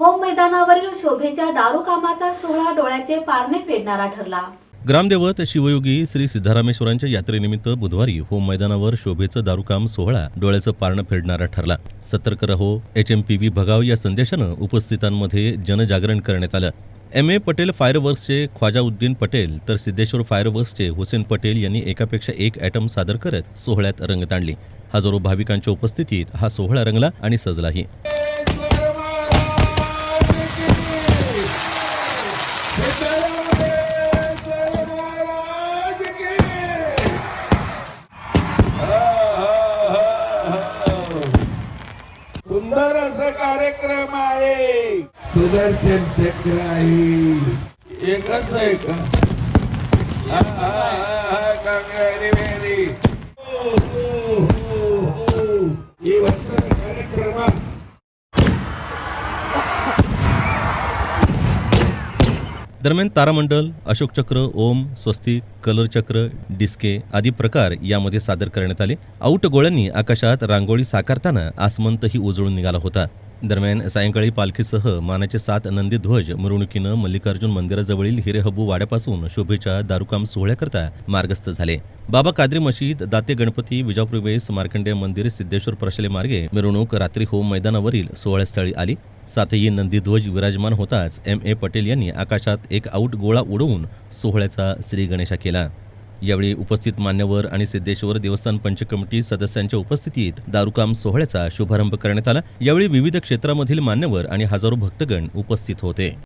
Home मैदानावरील शोभेच्या दारू कामाचा सोहळा डोळ्याचे पारणे फेडणारा ठरला. ग्रामदेवत शिवयोगी श्री सिद्धारामेश्वरांच्या यात्रेनिमित्त बुधवारी होम मैदानावर शोभेचं दारुकाम सोहळा डोळ्याचं पारणं फेडणारा ठरला. सतर्क रहो एच एम पी व्ही भगाव या संदेशानं उपस्थितांमध्ये जनजागरण करण्यात आलं. एम ए पटेल फायरवर्क्सचे ख्वाजाउद्दीन पटेल तर सिद्धेश्वर फायरवर्क्सचे हुसेन पटेल यांनी एकापेक्षा एक ॲटम सादर करत सोहळ्यात रंगत आणली. हजारो भाविकांच्या उपस्थितीत हा सोहळा रंगला आणि सजलाही. कार्यक्रम आहे. सुदर्शन चक्र आहे. एकच आहे का हा, हा, हा, हा, का व्हेरी व्हेरी हो, हो, हो, हो. ही वस्तू कार्यक्रमात दरम्यान तारामंडल अशोक चक्र ओम स्वस्तिक कलर चक्र डिस्के आदी प्रकार यामध्ये सादर करण्यात आले. आऊट गोळ्यांनी आकाशात रांगोळी साकारताना आसमंतही उजळून निघाला होता. दरम्यान सायंकाळी पालखीसह मानाचे सात नंदी ध्वज मिरवणुकीनं मल्लिकार्जुन मंदिराजवळील हिरेहबू वाड्यापासून शोभेच्या दारुकाम सोहळ्याकरता मार्गस्थ झाले. बाबा काद्री मशीद दाते गणपती विजापूर वेस मार्कंडेय मंदिर सिद्धेश्वर प्रशले मार्गे मिरवणूक रात्री होम मैदानावरील सोहळ्यास्थळी आली. सातही नंदीध्वज विराजमान होताच एम ए पटेल यांनी आकाशात एक आऊट गोळा उडवून सोहळ्याचा श्रीगणेशा केला. यावेळी उपस्थित मान्यवर आणि सिद्धेश्वर देवस्थान पंच कमिटी सदस्यांच्या उपस्थितीत दारुकाम सोहळ्याचा शुभारंभ करण्यात आला. यावेळी विविध क्षेत्रामधील मान्यवर आणि हजारो भक्तगण उपस्थित होते.